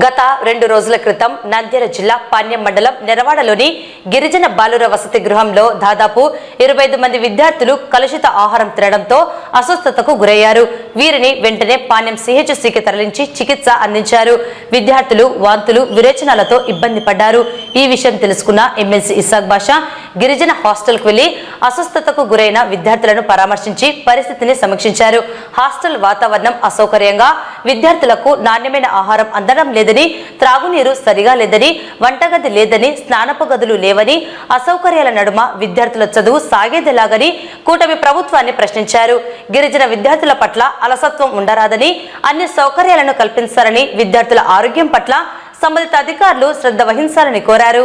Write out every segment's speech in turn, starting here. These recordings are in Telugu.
గత రెండు రోజుల క్రితం నంద్యాల జిల్లా పాణ్యం మండలం నెరవాడలోని గిరిజన బాలుర వసతి గృహంలో దాదాపు ఇరవై ఐదు మంది విద్యార్థులు కలుషిత ఆహారం తినడంతో అస్వస్థతకు గురయ్యారు. వీరిని వెంటనే పాణ్యం సిహెచ్సికి తరలించి చికిత్స అందించారు. విద్యార్థులు వాంతులు విరేచనాలతో ఇబ్బంది పడ్డారు. ఈ విషయం తెలుసుకున్న ఎమ్మెల్సీ ఇసాక్ బాషా గిరిజన హాస్టల్కు వెళ్ళి అస్వస్థతకు గురైన విద్యార్థులను పరామర్శించి పరిస్థితిని సమీక్షించారు. హాస్టల్ వాతావరణం అసౌకర్యంగా విద్యార్థులకు నాణ్యమైన ఆహారం అందడం లేదని త్రాగునీరు సరిగా లేదని వంటగది లేదని స్నానపు గదులు లేవని అసౌకర్యాల నడుమ విద్యార్థుల చదువు సాగేదిలాగని కూటమి ప్రభుత్వాన్ని ప్రశ్నించారు. గిరిజన విద్యార్థుల పట్ల అలసత్వం ఉండరాదని అన్ని సౌకర్యాలను కల్పించాలని విద్యార్థుల ఆరోగ్యం పట్ల సంబంధిత అధికారులు శ్రద్ధ వహించాలని కోరారు.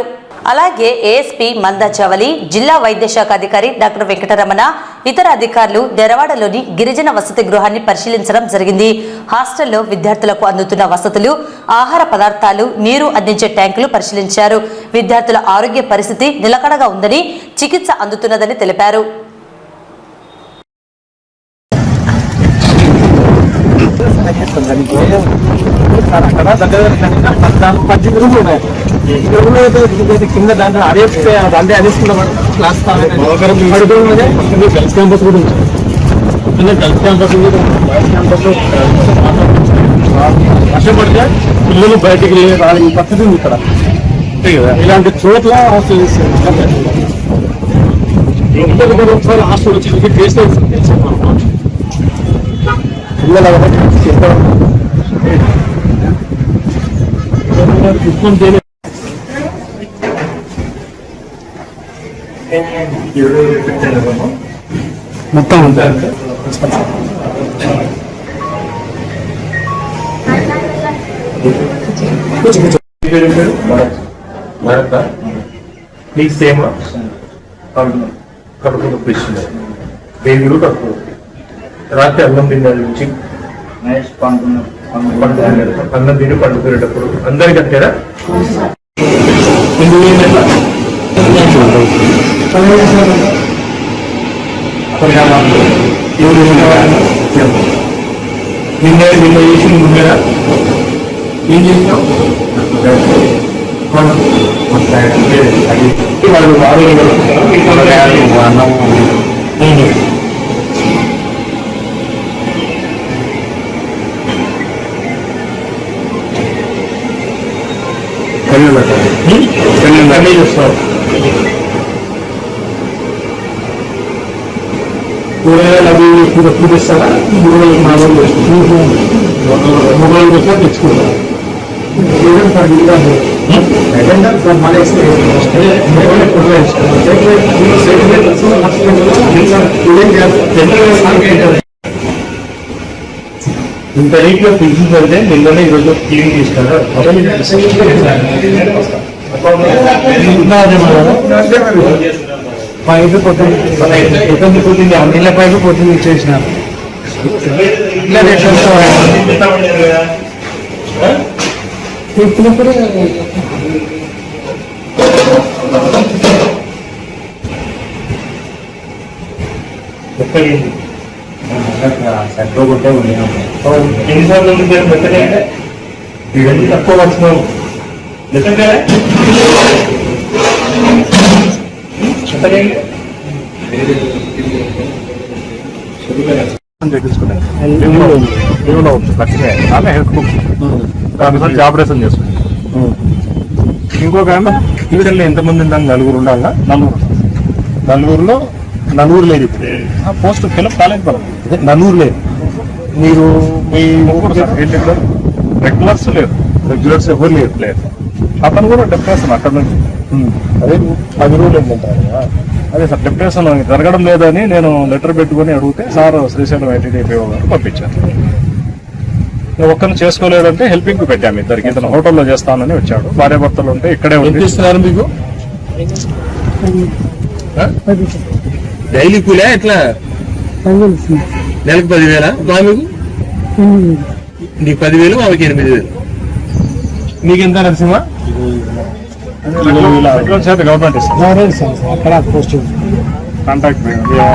అలాగే ఏఎస్పీ మందా చవలి జిల్లా వైద్య శాఖ అధికారి డాక్టర్ వెంకటరమణ ఇతర అధికారులు డెరవాడలోని గిరిజన వసతి గృహాన్ని పరిశీలించడం జరిగింది. హాస్టల్లో విద్యార్థులకు అందుతున్న వసతులు ఆహార పదార్థాలు నీరు అందించే ట్యాంకులు పరిశీలించారు. విద్యార్థుల ఆరోగ్య పరిస్థితి నిలకడగా ఉందని చికిత్స అందుతున్నదని తెలిపారు. అక్కడ దగ్గర పద్దెనిమిది రూమ్లు కింద దాంట్లో అరేస్తే అంటే అనేసుకున్నాం క్లాస్ గర్ల్స్ క్యాంపస్ కూడా ఉంది గర్ల్స్ క్యాంపస్ వర్షం పడితే పిల్లలు బయటికి వెళ్ళి రాని పరిస్థితి ఉంది ఇక్కడ ఇలాంటి చోట్ల హాస్టల్ ఒకసారి హాస్టల్ వచ్చి టేస్ట్ పిల్లలు చెప్పడం మొత్తం ఉంటారు భరత నీకు సేమ కడుపు నొప్పి వేగులు రాత్రి అన్నం తిన్నాడు నుంచి అన్నం తిని పండుకునేటప్పుడు అందరికి అంతేనా? ఇందులో ఏంటంటే పరిణామాలు నిన్న నిన్న ముందర ఏం వాళ్ళు చూస్తావు కూరగాయలు అవి కూర చూపిస్తారా కూరగాయలు మామూలు మొబైల్ కోసం తెచ్చుకుంటారా ఇంత రేట్ లో ఫిక్స్ పెడితే నిన్ననే ఈరోజు క్లీన్ చేస్తారు పైపు పొద్దున్న పొద్దున్న పొద్దున్న నీళ్ళ పైపు పొద్దున్న ఇచ్చేసిన ఇట్లా రేట్ చెప్పినప్పుడు ఎక్కడింది సెంటర్ కొట్టే ఉన్నాం ఎన్నిసార్లు ఉంది పేరు మెత్తనే ఇవన్నీ ఆమె వచ్చినావు మెత్తనే మెత్తనే ఆపరేషన్ చేసుకుంటాం ఇంకొక ఆమె ఫ్యూచర్లో ఎంతమంది ఉండాలి నలుగురు ఉండాలా నలుగురు నలుగురులో నలుగురు లేదు ఇప్పుడు ఆ పోస్ట్ ఫిలప్ కాలేదు మనం అదే నలుగురు లేదు మీరు మీ రెగ్యులర్స్ లేరు రెగ్యులర్స్ ఎవరు లేరు లేరు అతను కూడా డిప్రెషన్ అక్కడ నుంచి. అదే పది రోజులు ఏంటంటారు కదా. అదే సార్ డిప్రెషన్ జరగడం లేదని నేను లెటర్ పెట్టుకొని అడిగితే సార్ శ్రీశైలం ఐటీడీపీఓ గారు పంపించారు. ఒక్కరిని చేసుకోలేదంటే హెల్పింగ్ పెట్టాము ఇద్దరికి. ఇతను హోటల్లో చేస్తానని వచ్చాడు. భార్య భర్తలు ఉంటే ఇక్కడే ఉంది ఇస్తున్నారు మీకు? డైలీ కూలే ఎట్లా? నెలకు పదివేల? మీకు? నీకు పదివేలు మాకు ఎనిమిది వేలు. నీకెంత నరసింహ? గవర్నమెంట్ అక్కడ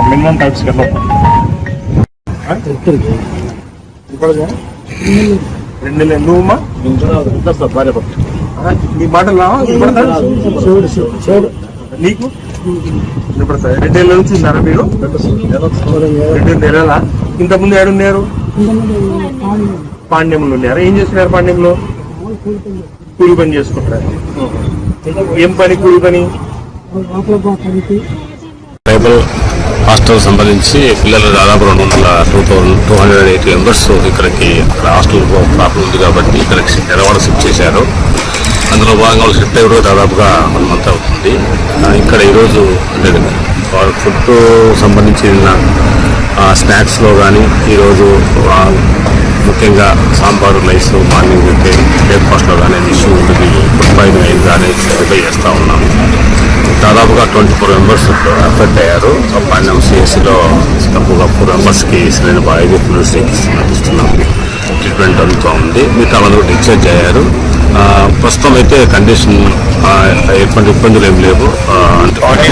మినిమం టైప్స్ రెండు నువ్వుమా భార్య నీ మాటలు? నీకు? వినపడతాయి? రెండు నెలల నుంచి ఉన్నారా మీరు? రెండు నెలల? ఇంతకుముందు ఏడున్నారు? పాండ్యంలో ఉన్నారు? ఏం చేస్తున్నారు పాండ్యంలో కూలి పని చేసుకుంటారు. ఏం పని? కూలి పని? ట్రైబల్ హాస్టల్ సంబంధించి పిల్లలు దాదాపు రెండు వందల two thousand two hundred eighty members ఇక్కడికి ఇక్కడ హాస్టల్ ప్రాబ్లం ఉంది కాబట్టి ఇక్కడికి నిలవడ షిఫ్ట్ చేశారు. అందులో భాగంగా షిఫ్ట్ అయ్యే దాదాపుగా వన్ మంత్ అవుతుంది ఇక్కడ ఈరోజు అంటే వాళ్ళ ఫుడ్ సంబంధించిన స్నాక్స్లో కానీ ఈరోజు ముఖ్యంగా సాంబారు రైస్ మార్నింగ్ అయితే ఇష్యూ ఉంటుంది ఫుడ్ అయింది కానీ వెరిఫై చేస్తూ ఉన్నాం. దాదాపుగా ట్వంటీ ఫోర్ మెంబర్స్ అఫెక్ట్ అయ్యారు. పాండ్యం సిఎస్సిలో తక్కువగా ఫోర్ మెంబర్స్కి సరైన బాగా పులిస్ ఇస్తున్నాం ట్రీట్మెంట్ అందుతూ ఉంది. మిగతా వాళ్ళందరూ డిశ్చార్జ్ అయ్యారు. ప్రస్తుతం అయితే కండిషన్ ఎటువంటి ఇబ్బందులు ఏం లేవు. అంటే